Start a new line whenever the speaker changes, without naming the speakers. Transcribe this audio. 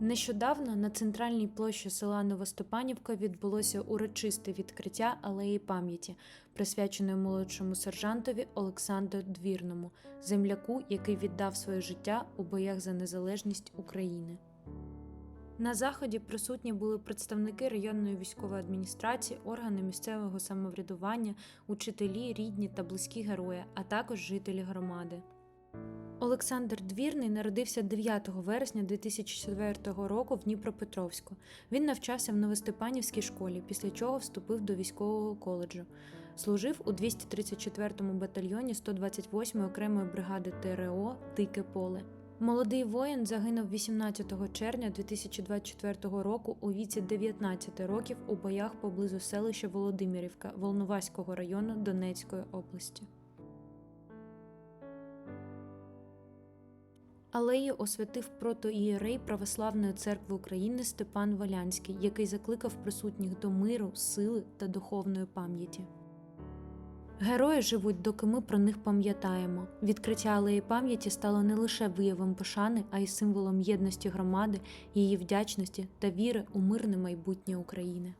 Нещодавно на центральній площі села Новостепанівка відбулося урочисте відкриття алеї пам'яті, присвяченої молодшому сержантові Олександру Двірному, земляку, який віддав своє життя у боях за незалежність України. На заході присутні були представники районної військової адміністрації, органи місцевого самоврядування, учителі, рідні та близькі герої, а також жителі громади. Олександр Двірний народився 9 вересня 2004 року в Дніпропетровську. Він навчався в Новостепанівській школі, після чого вступив до військового коледжу. Служив у 234-му батальйоні 128-ї окремої бригади ТРО Дике поле. Молодий воїн загинув 18 червня 2024 року у віці 19 років у боях поблизу селища Володимирівка Волноваського району Донецької області. Алею освятив протоієрей Православної церкви України Степан Валянський, який закликав присутніх до миру, сили та духовної пам'яті. Герої живуть, доки ми про них пам'ятаємо. Відкриття алеї пам'яті стало не лише виявом пошани, а й символом єдності громади, її вдячності та віри у мирне майбутнє України.